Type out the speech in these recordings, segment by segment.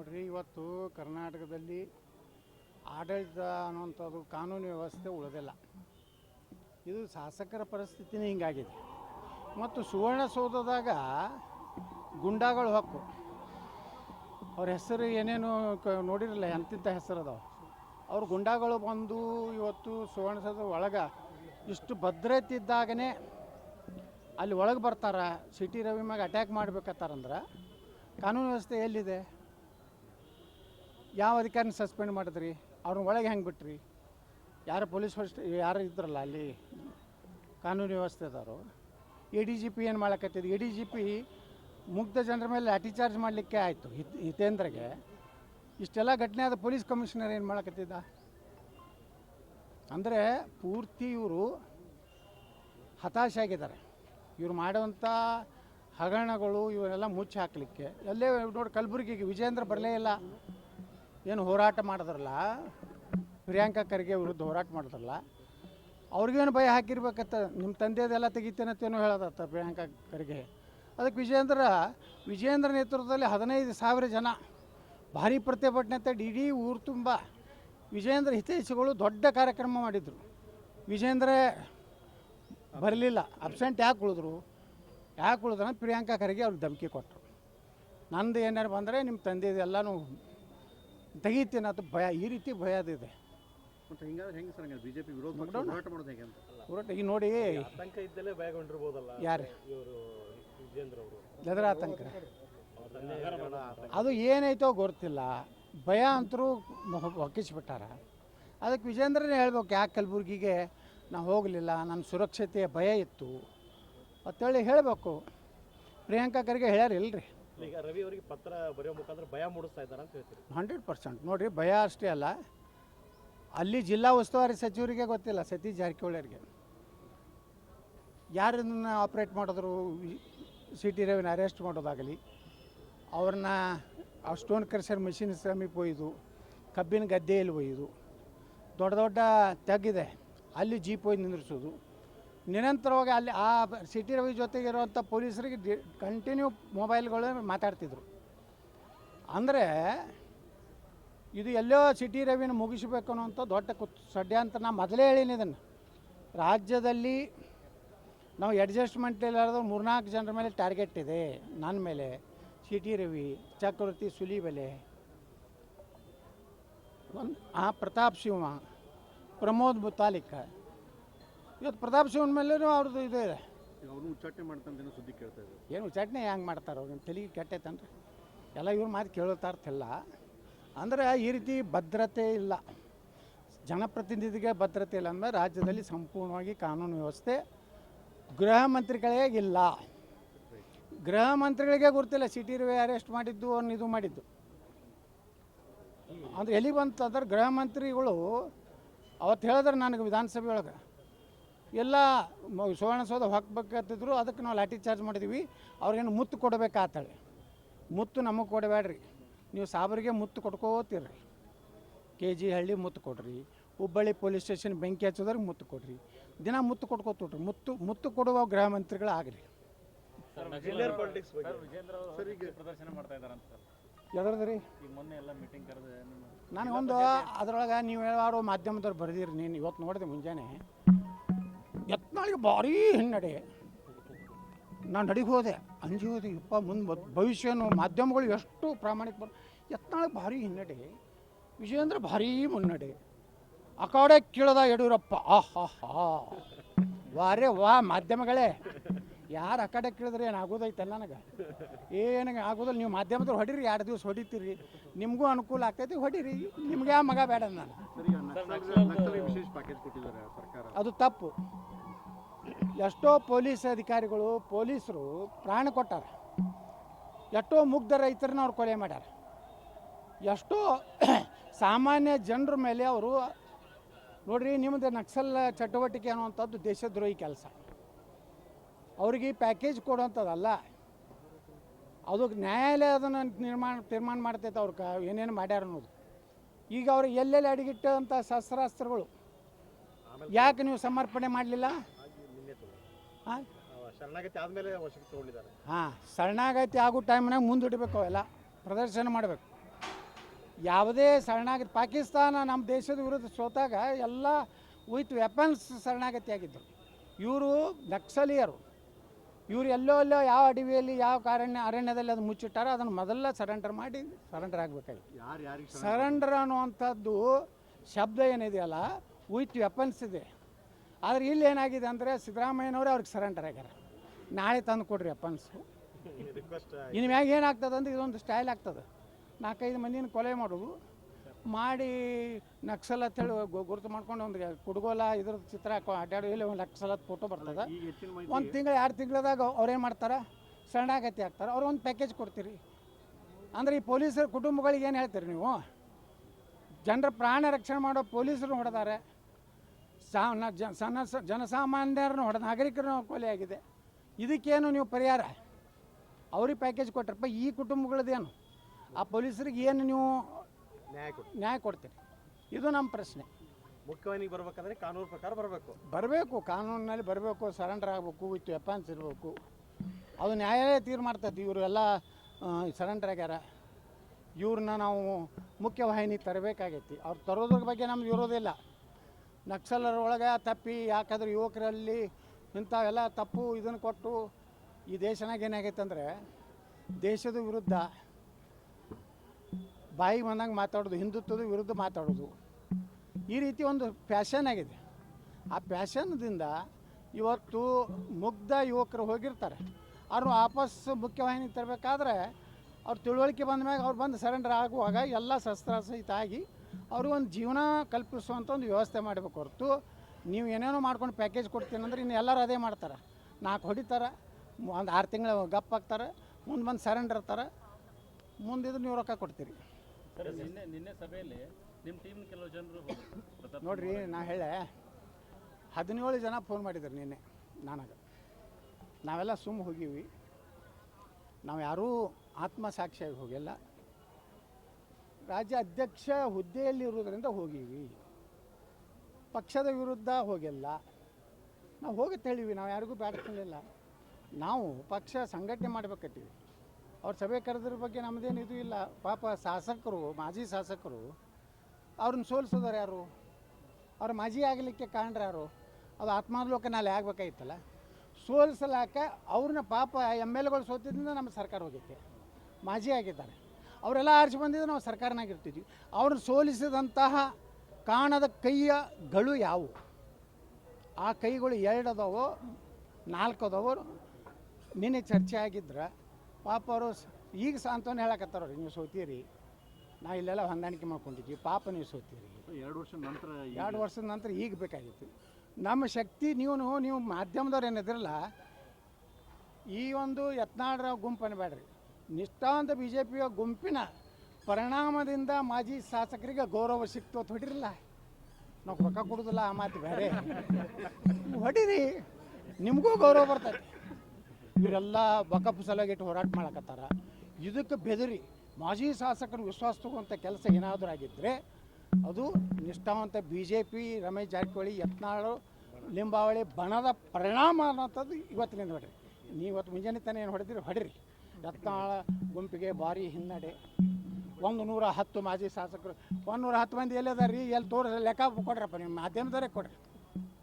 ನೋಡ್ರಿ, ಇವತ್ತು ಕರ್ನಾಟಕದಲ್ಲಿ ಆಡಳಿತ ಅನ್ನುವಂಥದ್ದು ಕಾನೂನು ವ್ಯವಸ್ಥೆ ಉಳಿದಿಲ್ಲ. ಇದು ಶಾಸಕರ ಪರಿಸ್ಥಿತಿನೇ ಹಿಂಗಾಗಿದೆ. ಮತ್ತು ಸುವರ್ಣಸೌಧದಾಗ ಗುಂಡಾಗಳು ಹಕ್ಕು. ಅವ್ರ ಹೆಸರು ಏನೇನು ಕ ನೋಡಿರಲ್ಲ, ಎಂತಿಂಥ ಹೆಸರು ಅದಾವೆ. ಅವ್ರ ಗುಂಡಾಗಳು ಬಂದು ಇವತ್ತು ಸುವರ್ಣಸೌಧ ಒಳಗೆ ಇಷ್ಟು ಭದ್ರತೆ ಇದ್ದಾಗನೇ ಅಲ್ಲಿ ಒಳಗೆ ಬರ್ತಾರ, ಸಿಟಿ ರವಿ ಮ್ಯಾಗ ಅಟ್ಯಾಕ್ ಮಾಡ್ಬೇಕತ್ತಾರಂದ್ರೆ, ಕಾನೂನು ವ್ಯವಸ್ಥೆ ಎಲ್ಲಿದೆ? ಯಾವ ಅಧಿಕಾರಿನ ಸಸ್ಪೆಂಡ್ ಮಾಡಿದ್ರಿ? ಅವ್ರನ್ನ ಒಳಗೆ ಹೆಂಗೆ ಬಿಟ್ರಿ? ಯಾರು ಪೊಲೀಸ್ ಫಸ್ಟ್ ಯಾರು ಇದ್ರಲ್ಲ ಅಲ್ಲಿ? ಕಾನೂನು ವ್ಯವಸ್ಥೆದವರು ಎ ಡಿ ಜಿ ಪಿ ಏನು ಮಾಡಕತ್ತಿದ್ದು ಎ ಡಿ ಜಿ ಪಿ ಮುಗ್ಧ ಜನರ ಮೇಲೆ ಲಾಠಿ ಚಾರ್ಜ್ ಮಾಡಲಿಕ್ಕೆ ಆಯಿತು, ಹಿತ್, ಹಿತೇಂದ್ರಗೆ. ಇಷ್ಟೆಲ್ಲ ಘಟನೆ ಆದ ಪೊಲೀಸ್ ಕಮಿಷನರ್ ಏನು ಮಾಡಕತ್ತಿದ್ದ? ಅಂದರೆ ಪೂರ್ತಿ ಇವರು ಹತಾಶೆ ಆಗಿದ್ದಾರೆ ಇವ್ರು ಮಾಡುವಂಥ ಹಗರಣಗಳು, ಇವನ್ನೆಲ್ಲ ಮುಚ್ಚಿ ಹಾಕಲಿಕ್ಕೆ ಎಲ್ಲೇ ನೋಡಿ ಕಲಬುರಗಿಗೆ ವಿಜೇಂದ್ರ ಬರಲೇ ಇಲ್ಲ. ಏನು ಹೋರಾಟ ಮಾಡಿದ್ರಲ್ಲ, ಪ್ರಿಯಾಂಕಾ ಖರ್ಗೆ ವಿರುದ್ಧ ಹೋರಾಟ ಮಾಡಿದ್ರಲ್ಲ, ಅವ್ರಿಗೇನು ಭಯ ಹಾಕಿರ್ಬೇಕತ್ತ ನಿಮ್ಮ ತಂದೆದೆಲ್ಲ ತೆಗಿತೇನತ್ತೇನೋ ಹೇಳೋದತ್ತ ಪ್ರಿಯಾಂಕಾ ಖರ್ಗೆ. ಅದಕ್ಕೆ ವಿಜೇಂದ್ರ ವಿಜೇಂದ್ರ ನೇತೃತ್ವದಲ್ಲಿ ಹದಿನೈದು ಸಾವಿರ ಜನ, ಭಾರಿ ಪ್ರತಿಭಟನೆ ಅಂತ ಇಡೀ ಊರು ತುಂಬ. ವಿಜೇಂದ್ರ ಹಿತೈಷಿಗಳು ದೊಡ್ಡ ಕಾರ್ಯಕ್ರಮ ಮಾಡಿದರು. ವಿಜೇಂದ್ರ ಬರಲಿಲ್ಲ ಅಬ್ಸೆಂಟ್ ಯಾಕೆ ಉಳಿದ್ರು? ಯಾಕೆ ಉಳಿದ್ರೆ ಪ್ರಿಯಾಂಕಾ ಖರ್ಗೆ ಅವ್ರಿಗೆ ಧಮಕಿ ಕೊಟ್ಟರು ನಂದು ಏನಾರು ಬಂದರೆ ನಿಮ್ಮ ತಂದೆದೆಲ್ಲನೂ ತೆಗಿತೀನಿ ಅದು ಭಯ ಈ ರೀತಿ ಭಯ ಅದಿದೆ ಮತ್ತೆ ಹಿಂಗಾದ್ರೆ ಹೆಂಗೆ ಸರ್ ಹಂಗಾದ್ರೆ ಬಿಜೆಪಿ ವಿರೋಧ ಪಕ್ಷ. ಹೋರಾಟ ಮಾಡೋದು ಹೇಗೆ ಅಂತ? ಹೋರಾಟ ಈಗ ನೋಡಿ ಆತಂಕ ಇದ್ದಲ್ಲೇ ಭಯಗೊಂಡಿರ್ಬೋದಲ್ಲ ಯಾರು? ಇವರು ವಿಜೇಂದ್ರ ಅವರು. ಎದರ ಆತಂಕ. ಅದು ಏನೈತೋ ಗೊತ್ತಿಲ್ಲ. ಭಯ ಅಂತರೂ ಹೊಕ್ಕಿಸ್ಬಿಟ್ಟಾರ. ಅದಕ್ಕೆ ವಿಜೇಂದ್ರನೇ ಹೇಳ್ಬೇಕು ಯಾಕೆ ಕಲಬುರ್ಗಿಗೆ ನಾವು ಹೋಗಲಿಲ್ಲ ನನ್ನ ಸುರಕ್ಷತೆಯ ಭಯ ಇತ್ತು. ಅಂತೇಳಿ ಹೇಳಬೇಕು. ಪ್ರಿಯಾಂಕಾ ಖರ್ಗೆ ಹೇಳ್ಯಾರ ಇಲ್ರಿ. ಈಗ ರವಿ ಅವರಿಗೆ ಪತ್ರ ಬರೆಯೋ ಮುಖಾಂತರ ಭಯ ಮೂಡಿಸ್ತಾ ಇದ್ದಾರೆ ಅಂತ ಹೇಳ್ತೀರಿ. Hundred percent. ನೋಡಿರಿ ಭಯ ಅಷ್ಟೇ ಅಲ್ಲ. ಅಲ್ಲಿ ಜಿಲ್ಲಾ ಉಸ್ತುವಾರಿ ಸಚಿವರಿಗೆ ಗೊತ್ತಿಲ್ಲ ಸತೀಶ್ ಜಾರಕಿಹೊಳಿಯವರಿಗೆ. ಯಾರನ್ನ ಆಪ್ರೇಟ್ ಮಾಡಿದ್ರು ಸಿ ಟಿ ರವಿನ ಅರೆಸ್ಟ್ ಮಾಡೋದಾಗಲಿ ಅವ್ರನ್ನ ಆ ಸ್ಟೋನ್ ಕ್ರಷರ್ ಮಿಷಿನ್ ಸಮೀಪ ಒಯ್ದು ಕಬ್ಬಿನ ಗದ್ದೆಯಲ್ಲಿ ಒಯ್ಯೋದು ದೊಡ್ಡ ದೊಡ್ಡ ತೆಗ್ಗಿದೆ. ಅಲ್ಲಿ ಜೀಪ್ ಒಯ್ದು ನಿಂದ್ರಿಸೋದು. ನಿರಂತರವಾಗಿ ಅಲ್ಲಿ ಆ ಸಿಟಿ ರವಿ ಜೊತೆಗಿರುವಂಥ ಪೊಲೀಸರಿಗೆ ಕಂಟಿನ್ಯೂ ಮೊಬೈಲ್ಗಳು ಮಾತಾಡ್ತಿದ್ರು. ಅಂದರೆ ಇದು ಎಲ್ಲೋ ಸಿಟಿ ರವಿನ ಮುಗಿಸ್ಬೇಕು ಅನ್ನೋಂಥ ದೊಡ್ಡ ಕುತ್ ಷಡ್ಯಂತ್ರ ನಾ ಮೊದಲೇ ಹೇಳೀನಿ ಇದನ್ನು. ರಾಜ್ಯದಲ್ಲಿ ನಾವು ಅಡ್ಜಸ್ಟ್ಮೆಂಟ್ ಇಲ್ಲಾರ್ದು ಮೂರ್ನಾಲ್ಕು ಜನರ ಮೇಲೆ ಟಾರ್ಗೆಟ್ ಇದೆ ನನ್ನ ಮೇಲೆ. ಸಿ ಟಿ ರವಿ, ಚಕ್ರವರ್ತಿ ಸುಲಿಬೆಲೆ, ಒಂದು ಆ ಪ್ರತಾಪ್ ಸಿಂಹ, ಪ್ರಮೋದ್ ಮುತಾಲಿಕ. ಇವತ್ತು ಪ್ರತಾಪ್ ಶಿವನ ಮೇಲೂ ಅವ್ರದ್ದು ಇದು ಇದೆ. ಉಚ್ಚಾಟನೆ ಮಾಡ್ತಾನೆ ಏನೋ ಸುದ್ದಿ ಕೇಳ್ತಾ ಇದ್ದಾರೆ. ಏನು ಚಟ್ನಿ ಹೆಂಗೆ ಮಾಡ್ತಾರೆ ಅವ್ರಿಗೆ ತಲೆಗೆ ಕೆಟ್ಟೈತನ್ರಿ ಎಲ್ಲ ಇವ್ರು ಮಾತು ಕೇಳುತ್ತಾ ಇರ್ತಿಲ್ಲ ಅಂದರೆ ಈ ರೀತಿ ಭದ್ರತೆ ಇಲ್ಲ. ಜನಪ್ರತಿನಿಧಿಗೆ ಭದ್ರತೆ ಇಲ್ಲ ಅಂದರೆ ರಾಜ್ಯದಲ್ಲಿ ಸಂಪೂರ್ಣವಾಗಿ ಕಾನೂನು ವ್ಯವಸ್ಥೆ ಗೃಹ ಮಂತ್ರಿಗಳೇ ಇಲ್ಲ. ಗೃಹ ಮಂತ್ರಿಗಳಿಗೆ ಗೊತ್ತಿಲ್ಲ ಸಿಟಿ ರವಿ ಅರೆಸ್ಟ್ ಮಾಡಿದ್ದು ಅವ್ರನ್ನ ಇದು ಮಾಡಿದ್ದು. ಅಂದ್ರೆ ಎಲ್ಲಿ ಬಂತಂದ್ರೆ ಗೃಹ ಮಂತ್ರಿಗಳು ಅವತ್ತು ಹೇಳಿದ್ರೆ ನನಗೆ ವಿಧಾನಸಭೆ ಒಳಗೆ. ಎಲ್ಲ ಮ- ಸುವರ್ಣಸೌಧ ಹಾಕ್ಬೇಕಾಗ್ತಿದ್ರು ಅದಕ್ಕೆ ನಾವು ಲಾಠಿ ಚಾರ್ಜ್ ಮಾಡಿದ್ವಿ. ಅವ್ರಿಗೇನು ಮುತ್ತು ಕೊಡಬೇಕಾತಳೆ. ಮುತ್ತು ನಮಗೆ ಕೊಡಬೇಡ್ರಿ. ನೀವು ಸಾಬರಿಗೆ ಮುತ್ತು ಕೊಟ್ಕೋತೀರ್ರಿ ಕೆ ಜಿ ಹಳ್ಳಿ ಮುತ್ತು ಕೊಡ್ರಿ. ಹುಬ್ಬಳ್ಳಿ ಪೊಲೀಸ್ ಸ್ಟೇಷನ್ ಬೆಂಕಿ ಹಚ್ಚೋದ್ರಿಗೆ ಮುತ್ತು ಕೊಡ್ರಿ. ದಿನ ಮುತ್ತು ಕೊಟ್ಕೋತೋಟ್ರಿ ಮುತ್ತು ಮುತ್ತು ಕೊಡುವ ಗೃಹ ಮಂತ್ರಿಗಳಾಗ್ರಿ. ಕರೆದು ನಿಮ್ಮ ನನಗೊಂದು ಅದ್ರೊಳಗೆ ನೀವು ಹೇಳುವ ಮಾಧ್ಯಮದವ್ರು ಬರೆದಿರಿ. ನೀನು ಇವತ್ತು ನೋಡಿದೆ ಮುಂಜಾನೆ. ಯತ್ನಾಳಿಗೆ ಭಾರಿ ಹಿನ್ನಡೆ. ನಾನು ನಡಿಗೆ ಹೋದೆ ಅಂಜಿ ಹೋದೆ ಇಪ್ಪ ಮುಂದೆ ಭವಿಷ್ಯನು ಮಾಧ್ಯಮಗಳು ಎಷ್ಟು ಪ್ರಾಮಾಣಿಕ ಬರ್ ಯತ್ನಾಳಿಗೆ ಭಾರಿ ಹಿನ್ನಡೆ ವಿಜಯೇಂದ್ರ ಭಾರೀ ಮುನ್ನಡೆ. ಆ ಕಡೆ ಕೇಳದ ಯಡಿಯೂರಪ್ಪ ಆಹಾ ಹಾ ವಾರೇ ವಾ ಮಾಧ್ಯಮಗಳೇ ಯಾರು ಆ ಕಡೆ ಕೇಳಿದ್ರೆ ಏನು ಆಗೋದೈತಲ್ಲ ನನಗೆ? ಏನಾಗ ಆಗೋದಿಲ್ಲ ನೀವು ಮಾಧ್ಯಮದವ್ರು ಹೊಡೀರಿ ಎರಡು ದಿವಸ ಹೊಡಿತೀರಿ. ನಿಮಗೂ ಅನುಕೂಲ ಆಗ್ತೈತಿ ಹೊಡೀರಿ. ನಿಮ್ಗೆ ಯಾವ ಮಗ ಬೇಡ ನಾನು. ಅದು ಈಗ ಎಷ್ಟೋ ಪೊಲೀಸ್ ಅಧಿಕಾರಿಗಳು, ಪೊಲೀಸರು ಪ್ರಾಣ ಕೊಟ್ಟಾರ. ಎಷ್ಟೋ ಮುಗ್ಧ ರೈತರನ್ನ ಅವ್ರು ಕೊಲೆ ಮಾಡ್ಯಾರ. ಎಷ್ಟೋ ಸಾಮಾನ್ಯ ಜನರ ಮೇಲೆ ಅವರು ನೋಡ್ರಿ ನಿಮ್ಮದು ನಕ್ಸಲ್ ಚಟುವಟಿಕೆ ಅನ್ನುವಂಥದ್ದು ದೇಶದ್ರೋಹಿ ಕೆಲಸ. ಅವ್ರಿಗೆ ಪ್ಯಾಕೇಜ್ ಕೊಡುವಂಥದ್ದಲ್ಲ. ಅದು ನ್ಯಾಯಾಲಯ ಅದನ್ನು ನಿರ್ಮಾಣ, ತೀರ್ಮಾನ ಮಾಡ್ತೈತೆ ಅವ್ರು ಕ ಏನೇನು ಮಾಡ್ಯಾರ ಅನ್ನೋದು. ಈಗ ಅವ್ರಿಗೆ ಎಲ್ಲೆಲ್ಲಿ ಅಡಿಗಿಟ್ಟಂಥ ಶಸ್ತ್ರಾಸ್ತ್ರಗಳು? ಯಾಕೆ ನೀವು ಸಮರ್ಪಣೆ ಮಾಡಲಿಲ್ಲ? ಹಾಂ ಶರಣಾಗತಿ ಆದ್ಮೇಲೆ ವಶಕ್ಕೆ ತಗೊಂಡಿದ್ದಾರೆ. ಹಾಂ ಶರಣಾಗತಿ ಆಗೋ ಟೈಮ್ನಾಗ ಮುಂದಿಡಬೇಕು ಅವೆಲ್ಲ. ಪ್ರದರ್ಶನ ಮಾಡಬೇಕು. ಯಾವುದೇ ಶರಣಾಗತಿ ಪಾಕಿಸ್ತಾನ ನಮ್ಮ ದೇಶದ ವಿರುದ್ಧ ಸೋತಾಗ ಎಲ್ಲ ವಿತ್ ವೆಪನ್ಸ್ ಶರಣಾಗತಿ ಆಗಿದ್ದರು ಇವರು ನಕ್ಸಲೀಯರು. ಇವರು ಎಲ್ಲೋ ಎಲ್ಲೋ ಯಾವ ಅಡವಿಯಲ್ಲಿ ಯಾವ ಕಾರಣ್ಯ ಅರಣ್ಯದಲ್ಲಿ ಅದು ಮುಚ್ಚಿಟ್ಟಾರೋ ಅದನ್ನು ಮೊದಲ ಸರೆಂಡರ್ ಮಾಡಿ ಸರೆಂಡರ್ ಆಗಬೇಕಾಗಿತ್ತು. ಯಾರಿಗೆ ಸರೆಂಡರ್ ಅನ್ನುವಂಥದ್ದು ಶಬ್ದ ಏನಿದೆಯಲ್ಲ ವಿತ್ ವೆಪನ್ಸ್ ಇದೆ. ಆದರೆ ಇಲ್ಲಿ ಏನಾಗಿದೆ ಅಂದರೆ ಸಿದ್ದರಾಮಯ್ಯನವರೇ ಅವ್ರಿಗೆ ಸರೆಂಡರ್ ಆಗ್ಯಾರ. ನಾಳೆ ತಂದು ಕೊಡ್ರಿ ಅಪ್ಪನ್ಸು ಇನ್ನು ಮ್ಯಾಗ ಏನಾಗ್ತದೆ ಅಂದ್ರೆ ಇದೊಂದು ಸ್ಟೈಲ್ ಆಗ್ತದೆ. ನಾಲ್ಕೈದು ಮಂದಿನ ಕೊಲೆ ಮಾಡೋದು. ಮಾಡಿ ನಕ್ಸಲ್ ಅಂತ ಹೇಳಿ ಗುರುತು ಮಾಡ್ಕೊಂಡು ಒಂದು ಕುಡುಗೋಲ ಇದ್ರ ಚಿತ್ರ ಹಾಕೊ ಅಡ್ಡಾಡೋ ಇಲ್ಲಿ ಒಂದು ನಕ್ಸಲ್ ಫೋಟೋ ಬರ್ತದೆ. ಒಂದು ತಿಂಗಳು ಎರಡು ತಿಂಗಳದಾಗ ಅವ್ರೇನು ಮಾಡ್ತಾರೆ? ಸಣ್ಣಾಗತಿ ಆಗ್ತಾರೆ. ಅವ್ರು ಒಂದು ಪ್ಯಾಕೇಜ್ ಕೊಡ್ತೀರಿ. ಅಂದರೆ ಈ ಪೊಲೀಸರ ಕುಟುಂಬಗಳಿಗೆ ಏನು ಹೇಳ್ತೀರಿ ನೀವು? ಜನರ ಪ್ರಾಣ ರಕ್ಷಣೆ ಮಾಡೋ ಪೊಲೀಸರು ಹೊಡೆದಾರೆ. ಸಾ ನ- ಜ- ಸಣ್ಣ ಸ- ಜನಸಾಮಾನ್ಯರನ್ನು ಹೊಡೆದ ನಾಗರಿಕರನ್ನು ಕೊಲೆ ಆಗಿದೆ ಇದಕ್ಕೇನು ನೀವು ಪರಿಹಾರ? ಅವ್ರಿಗೆ ಪ್ಯಾಕೇಜ್ ಕೊಟ್ಟರಪ್ಪ ಈ ಕುಟುಂಬಗಳದ್ದೇನು ಆ ಪೊಲೀಸರಿಗೆ ಏನು ನೀವು ನ್ಯಾಯ ಕೊಡಿ ನ್ಯಾಯ ಕೊಡ್ತೀರಿ? ಇದು ನಮ್ಮ ಪ್ರಶ್ನೆ. ಮುಖ್ಯವಾಹಿನಿಗೆ ಬರಬೇಕಂದ್ರೆ ಕಾನೂನು ಪ್ರಕಾರ ಬರಬೇಕು. ಬರಬೇಕು ಕಾನೂನಿನಲ್ಲಿ ಬರಬೇಕು ಸರೆಂಡರ್ ಆಗಬೇಕು ವಿತ್ ವೆಪನ್ಸ್ ಇರಬೇಕು. ಅದು ನ್ಯಾಯಾಲಯ ತೀರ್ ಮಾಡ್ತೈತಿ ಇವರು ಎಲ್ಲ ಸರೆಂಡರ್ ಆಗ್ಯಾರ. ಇವ್ರನ್ನ ನಾವು ಮುಖ್ಯವಾಹಿನಿಗೆ ತರಬೇಕಾಗೈತಿ. ಅವ್ರು ತರೋದ್ರ ಬಗ್ಗೆ ನಮ್ಗೆ ಇರೋದಿಲ್ಲ ನಕ್ಸಲರ ಒಳಗೆ ತಪ್ಪಿ ಯಾಕಂದ್ರೆ ಯುವಕರಲ್ಲಿ ಇಂಥವೆಲ್ಲ ತಪ್ಪು ಇದನ್ನು ಕೊಟ್ಟು ಈ ದೇಶನಾಗ ಏನಾಗೈತೆ ಅಂದರೆ ದೇಶದ ವಿರುದ್ಧ ಬಾಯಿಗೆ ಬಂದಂಗೆ ಮಾತಾಡೋದು, ಹಿಂದುತ್ವದ ವಿರುದ್ಧ ಮಾತಾಡೋದು. ಈ ರೀತಿ ಒಂದು ಫ್ಯಾಷನ್ ಆಗಿದೆ. ಆ ಫ್ಯಾಷನ್ದಿಂದ ಇವತ್ತು ಮುಗ್ಧ ಯುವಕರು ಹೋಗಿರ್ತಾರೆ. ಅವ್ರು ವಾಪಸ್ ಮುಖ್ಯವಾಹಿನಿ ತರಬೇಕಾದ್ರೆ ಅವ್ರು ತಿಳುವಳಿಕೆ ಬಂದ ಮ್ಯಾಗ ಅವ್ರು ಬಂದು ಸರೆಂಡರ್ ಆಗುವಾಗ ಎಲ್ಲ ಶಸ್ತ್ರಾಸಹಿತ ಆಗಿ ಅವ್ರಿಗೆ ಒಂದು ಜೀವನ ಕಲ್ಪಿಸುವಂಥ ಒಂದು ವ್ಯವಸ್ಥೆ ಮಾಡಬೇಕು ಹೊರತು ನೀವು ಏನೇನೋ ಮಾಡ್ಕೊಂಡು ಪ್ಯಾಕೇಜ್ ಕೊಡ್ತೀನಿ ಅಂದ್ರೆ ಇನ್ನು ಎಲ್ಲರೂ ಅದೇ ಮಾಡ್ತಾರೆ. ನಾಲ್ಕು ಹೊಡಿತಾರೆ ಒಂದು ಆರು ತಿಂಗಳು ಗಪ್ ಹಾಕ್ತಾರೆ ಮುಂದೆ ಬಂದು ಸರೆಂಡರ್ ಇರ್ತಾರೆ ಮುಂದಿದ್ರೆ ನೀವು ರೊಕ್ಕ ಕೊಡ್ತೀರಿ. ನಿನ್ನೆ ನಿನ್ನೆ ಸಭೆಯಲ್ಲಿ ನಿಮ್ಮ ಟೀಮ್ ಕೆಲವು ಜನರು ಹೋದ್ರು. ಪ್ರತಾಪ್ ನೋಡ್ರಿ ನಾ ಹೇಳೆ ಹದಿನೇಳು ಜನ ಫೋನ್ ಮಾಡಿದ್ರು ನಿನ್ನೆ ನನಗೆ. ನಾವೆಲ್ಲ ಸುಮ್ಮ ಹೋಗೀವಿ. ನಾವು ಯಾರೂ ಆತ್ಮಸಾಕ್ಷಿಯಾಗಿ ಹೋಗಿಲ್ಲ. ರಾಜ್ಯ ಅಧ್ಯಕ್ಷ ಹುದ್ದೆಯಲ್ಲಿ ಇರುವುದರಿಂದ ಹೋಗೀವಿ. ಪಕ್ಷದ ವಿರುದ್ಧ ಹೋಗಿಲ್ಲ. ನಾವು ಹೋಗುತ್ತೆ ಹೇಳಿವಿ, ನಾವು ಯಾರಿಗೂ ಬೇಡ್ಕೊಳ್ಳಿಲ್ಲ ನಾವು ಪಕ್ಷ ಸಂಘಟನೆ ಮಾಡಬೇಕತ್ತೀವಿ. ಅವ್ರ ಸಭೆ ಕರೆದ್ರ ಬಗ್ಗೆ ನಮ್ಮದೇನು ಇದು ಇಲ್ಲ. ಪಾಪ ಶಾಸಕರು, ಮಾಜಿ ಶಾಸಕರು, ಅವ್ರನ್ನ ಸೋಲಿಸೋದಾರು ಯಾರು? ಅವ್ರ ಮಾಜಿ ಆಗಲಿಕ್ಕೆ ಕಾರಣ ಯಾರು? ಅದು ಆತ್ಮಾವಲೋಕನಲ್ಲಿ ಆಗ್ಬೇಕಾಗಿತ್ತಲ್ಲ ಸೋಲಿಸಲಾಕ ಅವ್ರನ್ನ ಪಾಪ ಎಂ ಎಲ್ ಎಗಳು ಸೋತಿದ್ದರಿಂದ ನಮ್ಮ ಸರ್ಕಾರ ಹೋಗೈತೆ. ಮಾಜಿ ಆಗಿದ್ದಾರೆ. ಅವರೆಲ್ಲ ಆರಿಸಿ ಬಂದಿದ್ದು ನಾವು ಸರ್ಕಾರನಾಗ ಇರ್ತಿದ್ವಿ. ಅವ್ರನ್ನ ಸೋಲಿಸಿದಂತಹ ಕಾಣದ ಕೈಯಗಳು ಯಾವುವು ಆ ಕೈಗಳು ಎರಡು ಅದಾವೋ ನಾಲ್ಕು ಅದಾವೋ ನಿನ್ನೆ ಚರ್ಚೆ ಆಗಿದ್ರೆ ಪಾಪ ಅವರು ಈಗ ಸಾಂತ್ವನ ಹೇಳಕತ್ತಾರ ನೀವು ಸೋತೀರಿ. ನಾ ಇಲ್ಲೆಲ್ಲ ಹೊಂದಾಣಿಕೆ ಮಾಡ್ಕೊಂಡಿದ್ವಿ ಪಾಪ ನೀವು ಸೋತೀರಿ. ಎರಡು ವರ್ಷದ ನಂತರ ಎರಡು ವರ್ಷದ ನಂತರ ಈಗ ಬೇಕಾಗಿತ್ತು. ನಮ್ಮ ಶಕ್ತಿ ನೀವು ನೀವು ಮಾಧ್ಯಮದವ್ರು ಏನಿದ್ರಲ್ಲ ಈ ಒಂದು ಯತ್ನಾಡ್ರ ಗುಂಪನ್ನು ಅನ್ಬೇಡ್ರಿ ನಿಷ್ಠಾವಂತ ಬಿ ಜೆ ಪಿಯ ಗುಂಪಿನ ಪರಿಣಾಮದಿಂದ ಮಾಜಿ ಶಾಸಕರಿಗೆ ಗೌರವ ಸಿಕ್ತು ಅಂತ ಹೊಡಿರಲ್ಲ. ನಾವು ರೊಕ್ಕ ಕೊಡೋದಿಲ್ಲ, ಆ ಮಾತು ಬೇರೆ. ಹೊಡೀರಿ, ನಿಮಗೂ ಗೌರವ ಬರ್ತದೆ ಇವರೆಲ್ಲ ಬಕಪ್ ಸಲುವಾಗಿ ಹೋರಾಟ ಮಾಡಕತ್ತಾರ. ಇದಕ್ಕೆ ಬೆದರಿ ಮಾಜಿ ಶಾಸಕರು ವಿಶ್ವಾಸ ತಗುವಂಥ ಕೆಲಸ ಏನಾದರೂ ಆಗಿದ್ದರೆ ಅದು ನಿಷ್ಠಾವಂತ B J P Ramesh Jarkiholi, Yatnal, Limbavali ಬಣದ ಪರಿಣಾಮ ಅನ್ನೋಂಥದ್ದು ಇವತ್ತಿನಿಂದ ಹೊಡ್ರಿ. ನೀವು ಇವತ್ತು ಮುಂಜಾನೆ ತಾನೇ ಏನು ಹೊಡೆದಿರಿ ಹೊಡಿರಿ. ಯತ್ನಾಳ ಗುಂಪಿಗೆ ಭಾರಿ ಹಿನ್ನಡೆ. ಒಂದು ನೂರ ಹತ್ತು ಮಾಜಿ ಶಾಸಕರು. ಒಂದು ನೂರ ಹತ್ತು ಮಂದಿ ಎಲ್ಲಿದಾರ ರೀ ಎಲ್ಲಿ ತೋರಿಸ, ಲೆಕ್ಕ ಕೊಡ್ರಪ್ಪ ನಿಮ್ಮ ಮಾಧ್ಯಮದವರೇ ಕೊಡ್ರಿ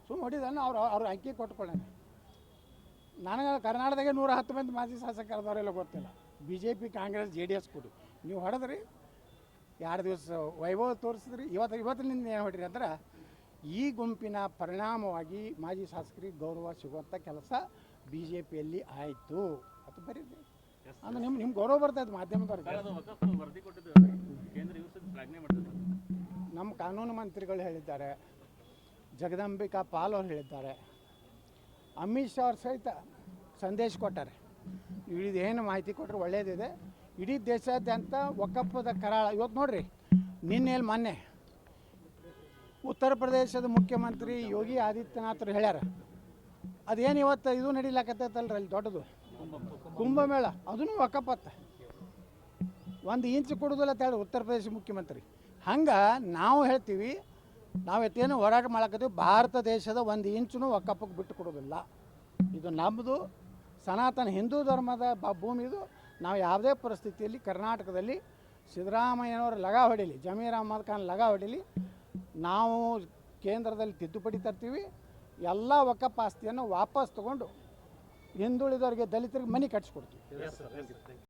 ಸುಮ್ಮನೆ ಹೊಡಿದನ್ನು ಅವ್ರು, ಅವ್ರ ಅಂಕಿ ಕೊಟ್ಕೊಳ್ಳೋಣ. ನನಗೆ ಕರ್ನಾಟಕದಾಗೆ ನೂರ ಹತ್ತು ಮಂದಿ ಮಾಜಿ ಶಾಸಕರದವರೆಲ್ಲ ಗೊತ್ತಿಲ್ಲ. B J P Congress, J D S ಕೊಡಿ. ನೀವು ಹೊಡೆದ್ರಿ. ಎರಡು ದಿವಸ ವೈಭವ ತೋರಿಸಿದ್ರಿ. ಇವತ್ತು, ಇವತ್ತಿನಿಂದ ಏನು ಹೊಡ್ರಿ ಅಂದ್ರೆ, ಈ ಗುಂಪಿನ ಪರಿಣಾಮವಾಗಿ ಮಾಜಿ ಶಾಸಕರಿಗೆ ಗೌರವ ಸಿಗುವಂಥ ಕೆಲಸ ಬಿ ಜೆ ಪಿಯಲ್ಲಿ ಆಯಿತು. ಅದು ಬರೀರಿ. ಅಂದ್ರೆ ನಿಮ್ ನಿಮ್ ಗೌರವ ಮಾಧ್ಯಮದವ್ರಿಗೆ. ವರದಿ ಕೊಟ್ಟಿದ್ದು ಕೇಂದ್ರ ಸಹಿತ ಶ್ಲಾಘನೆ ಮಾಡ್ತಾರೆ ನಮ್ಮ ಕಾನೂನು ಮಂತ್ರಿಗಳು ಹೇಳಿದ್ದಾರೆ ಜಗದಂಬಿಕಾ ಪಾಲ್ ಅವರು ಹೇಳಿದ್ದಾರೆ ಅಮಿತ್ ಶಾ ಅವ್ರು ಸಹಿತ ಸಂದೇಶ ಕೊಟ್ಟಾರೆ. ಏನು ಮಾಹಿತಿ ಕೊಟ್ಟರೆ ಒಳ್ಳೆಯದಿದೆ ಇಡೀ ದೇಶಾದ್ಯಂತ ಒಕ್ಕಪ್ಪದ ಕರಾಳ. ಇವತ್ತು ನೋಡ್ರಿ ನಿನ್ನೆ ಮೊನ್ನೆ ಉತ್ತರ ಪ್ರದೇಶದ ಮುಖ್ಯಮಂತ್ರಿ ಯೋಗಿ ಆದಿತ್ಯನಾಥರು ಹೇಳ್ಯಾರ ಅದೇನು ಇವತ್ತು ಇದು ನಡೀಲಾಕತ್ತೈತಲ್ರಿ ಅಲ್ಲಿ ದೊಡ್ಡದು? ಕುಂಭಮೇಳ ಅದನ್ನು ಒಕ್ಕಪತ್ತ ಒಂದು ಇಂಚು ಕೊಡೋದಿಲ್ಲ ಅಂತ ಹೇಳಿ ಉತ್ತರ ಪ್ರದೇಶ ಮುಖ್ಯಮಂತ್ರಿ. ಹಂಗೆ ನಾವು ಹೇಳ್ತೀವಿ, ನಾವು ಎತ್ತೇನು ಹೋರಾಟ ಮಾಡಕತ್ತೀವಿ, ಭಾರತ ದೇಶದ ಒಂದು ಇಂಚು ಒಕ್ಕಪ್ಪಕ್ಕೆ ಬಿಟ್ಟು ಕೊಡೋದಿಲ್ಲ. ಇದು ನಮ್ಮದು ಸನಾತನ ಹಿಂದೂ ಧರ್ಮದ ಬ, ಭೂಮಿದು, ನಾವು ಯಾವುದೇ ಪರಿಸ್ಥಿತಿಯಲ್ಲಿ, ಕರ್ನಾಟಕದಲ್ಲಿ ಸಿದ್ದರಾಮಯ್ಯನವರು ಲಗ ಹೊಡೀಲಿ, ಜಮೀರ್ ಅಹಮದ್ ಖಾನ್ ಲಗ ಹೊಡೀಲಿ, ನಾವು ಕೇಂದ್ರದಲ್ಲಿ ತಿದ್ದುಪಡಿ ತರ್ತೀವಿ, ಎಲ್ಲ ಒಕ್ಕಪ್ಪ ಆಸ್ತಿಯನ್ನು ವಾಪಸ್ ತಗೊಂಡು ಹಿಂದುಳಿದವರಿಗೆ ದಲಿತರಿಗೆ ಮನೆ ಕಟ್ಸಿಕೊಡ್ತೀವಿ.